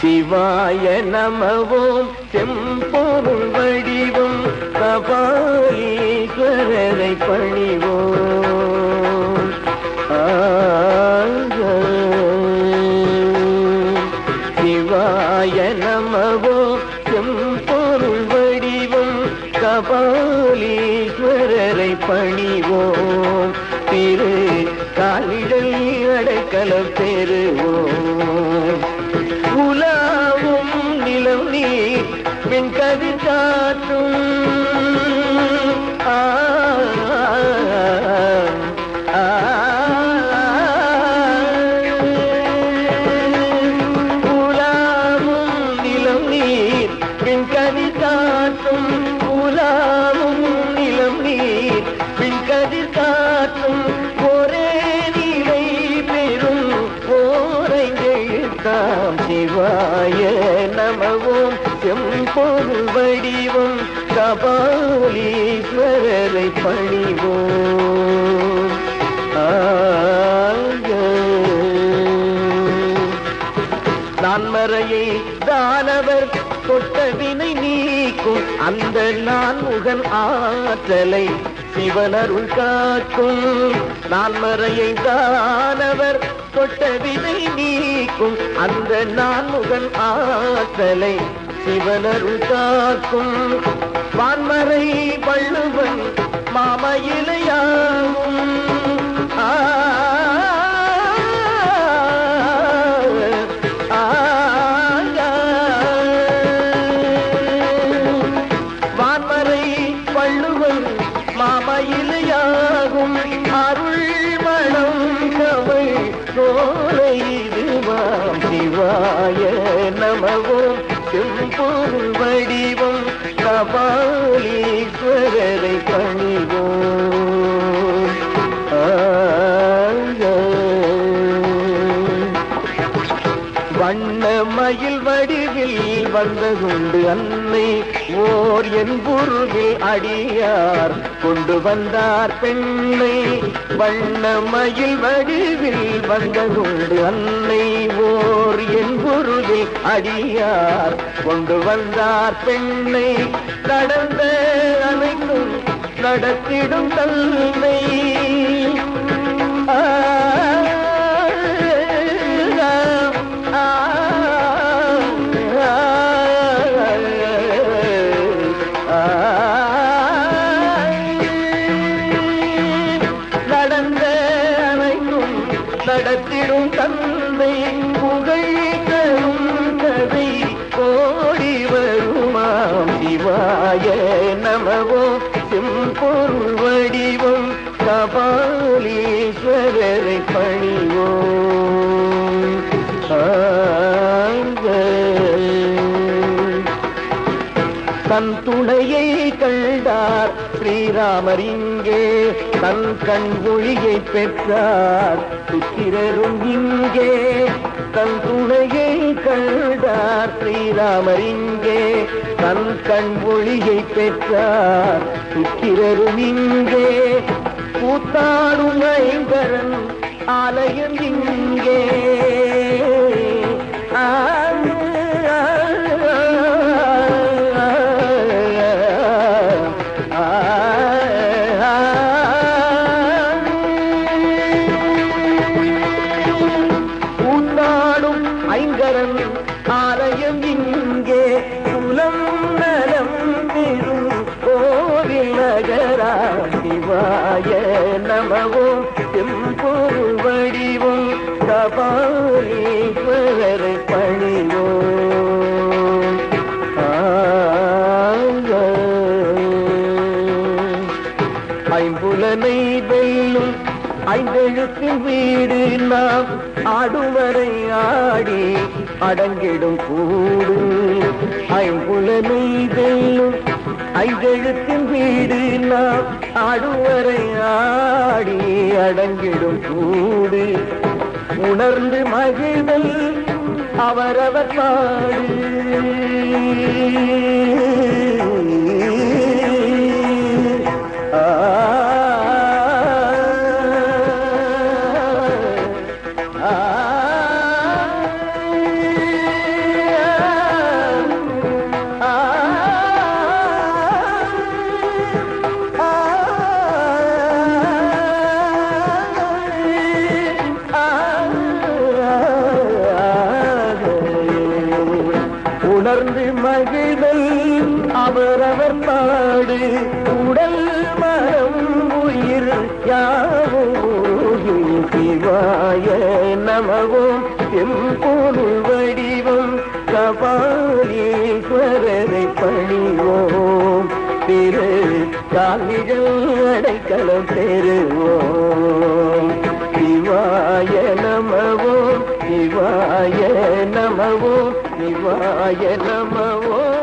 சிவாய நமவோம் செம்பொருள் வடிவும் கபாலீஸ்வரரை பணிவோம். கபாலீஸ்வரரை பணிவோம். திரு காலிடல் அடைக்கலம் பெறுவோம். உலாவும் நிலம் நீ மின் வெண்கதி காற்றும். ஓரைந்தாம் சிவாய நமவோம். செம்பொருள் வடிவம் கபாலீஸ்வரரை பணிவோம். நான்மறையை தானவர் தொட்ட வினை நீக்கும் அந்த நான் முகன் ஆற்றலை சிவனருள் காக்கும் நான் மறையை தானவர் தொட்ட வினை நீக்கும் அந்த நான் முகன் ஆற்றலை சிவனருள் காக்கும். வான்மறை வள்ளுவன் மாமயிலையாகும். சிவாய நமவோம் செம்பொருள் வடிவம் கபாலீஸ்வரரை பணிவோம் வண்ண மயில் வடிவில் வந்ததுண்டு அன்னை ஓ ஓர் என்புருவில் அடியார். கொண்டு வந்தார் பெண்ணை வண்ணமயில் வடிவில் வந்ததுண்டு அன்னை ஓர் என்புருவில் அடியார். கொண்டு வந்தார் பெண்ணை நடந்த அனைத்தும் நடத்திடும் தன்னை. ஆ. நடத்திடும் தந்தை புகழ். தன் துணையை கண்டார். ஸ்ரீராமர் இங்கே தன் கண் ஒளியை பெற்றார். சுக்கிரரும் இங்கே தன் துணையை கண்டார். ஸ்ரீராமர் இங்கே தன் கண் ஒளியை பெற்றார். சுக்கிரரும் இங்கே கூத்தாடும் ஐங்கரன் ஆலயம் இங்கே சிவாய நமவும் செம்பொருள் வடிவும் கபாலீஸ்வரரை பணிவோம் ஆங்க. ஐம்புலனை வெல்லும் ஐந்தெழுத்தின் வீடு நாம் ஆடுவரை ஆடி அடங்கிடும் கூடு ஐம்புலனை வெல்லும் ஐந்தெழுத்தின் வீடு நாம் ஆடுவரை ஆடி அடங்கிடும் கூடு. உணர்ந்து மகிழ்தல் அவரவர் பாடு. ஆ. மகிழ்தல் அவரவர் பாடு. உடல் மனம் உயிர் யாவும் சிவாய நமவும் செம்பொருள் வடிவம் கபாலீஸ்வரரை பணிவோம். திரு காலிகள் அடைக்கலம் பெறுவோம். சிவாய நமவோம் சிவாய நமவோம் சிவாய நமவோம்